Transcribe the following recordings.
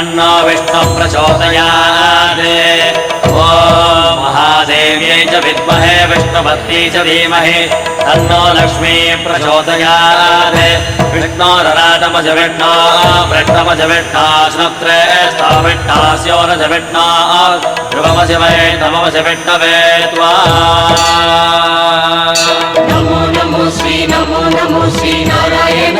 तन्नो विष्णुप्रचोदयात् ॐ महादेव्यै च विद्महे विष्णुपत्नी च धीमहि तन्नो लक्ष्मी प्रचोदयात् विष्णोरराटमज विष्णो वृष्णमज विष्णाश्नत्रे स्थाविष्णास्योरज विष्णा ध्रुवमज वै तममज विष्णवे त्वा नमो नमो श्री नमो नमो श्रीनारायण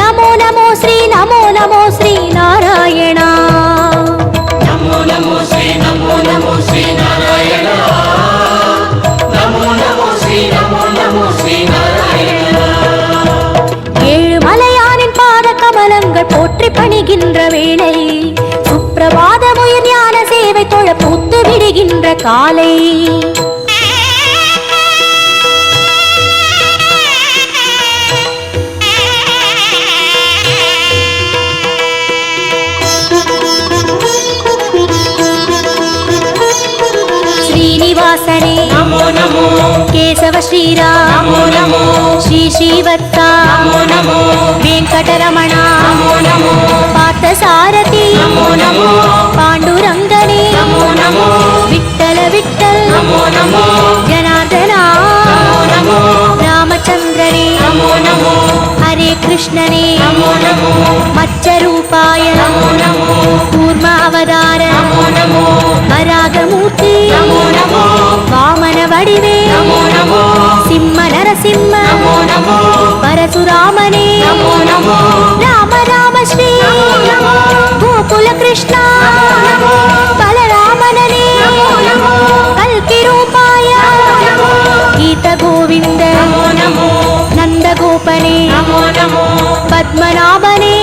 நமோ நமோ ஸ்ரீ நமோ நமோ ஸ்ரீ நாராயணா. நமோ நமோ ஸ்ரீ நமோ நமோ ஸ்ரீ நாராயணா. நமோ நமோ ஸ்ரீ நமோ நமோ ஸ்ரீ நாராயணா. ஏழு மலையானின் பாத கமலங்கள் போற்றி பணிகின்ற வேளை சுப்பிரபாத முயல் ஞான சேவை தொழ பூத்து விடுகின்ற காலை. కేశవ శ్రీరామ. శ్రీ శ్రీవత్త వెంకటరమణ. నమో పార్థసారథి. నమో పాండురంగనే. నమో రామచంద్రనే. నమో కృష్ణనే. నమో నమో. మత్స్యరూపాయ. నమో నమో. కూర్మ అవతార నమో నమో. వరాగమూర్తి. నమో నమో. వామన వడివే. నమో నమో. సింహ నరసింహ. నమో నమో. పరశురామనే. నమో నమో. రామ రామ శ్రీ నమో. గోకుల కృష్ణ. பத்மநாபனே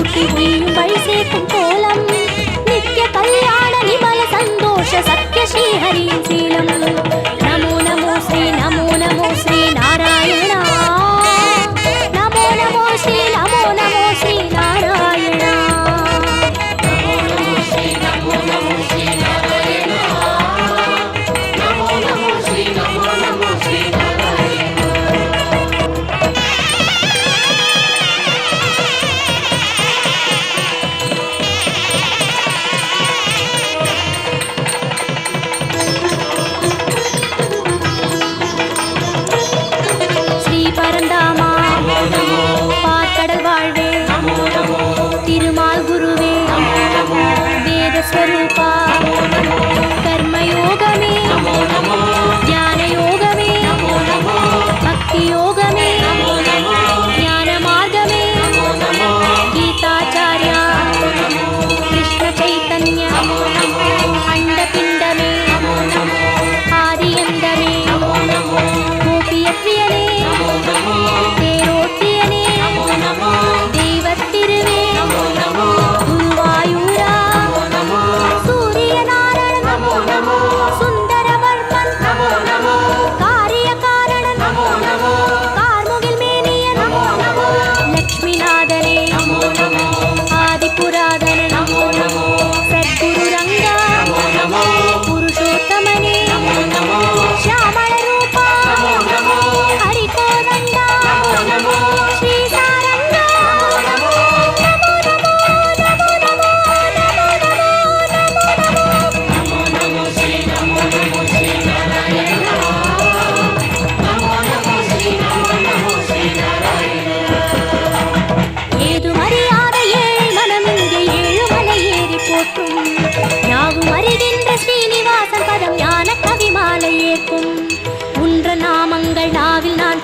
ಸ್ತೋತ್ರಸ್ತುತಿಗೆ ಬಯಸೆ ಕುಂಕೋಲಂ ನಿತ್ಯ ಕಲ್ಯಾಣ ನಿಮಲ ಸಂತೋಷ ಸತ್ಯ ಶ್ರೀಹರಿ ಶೀಲಂ that's what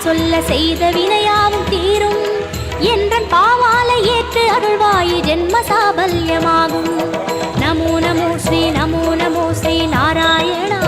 சொல்ல செய்த வினையாவும் தீரும். என்றன் பாவாலை ஏற்று அருள்வாயி ஜென்ம சாபல்யமாகும். நமோ நமோ ஸ்ரீ நமோ நமோ ஸ்ரீ நாராயணா.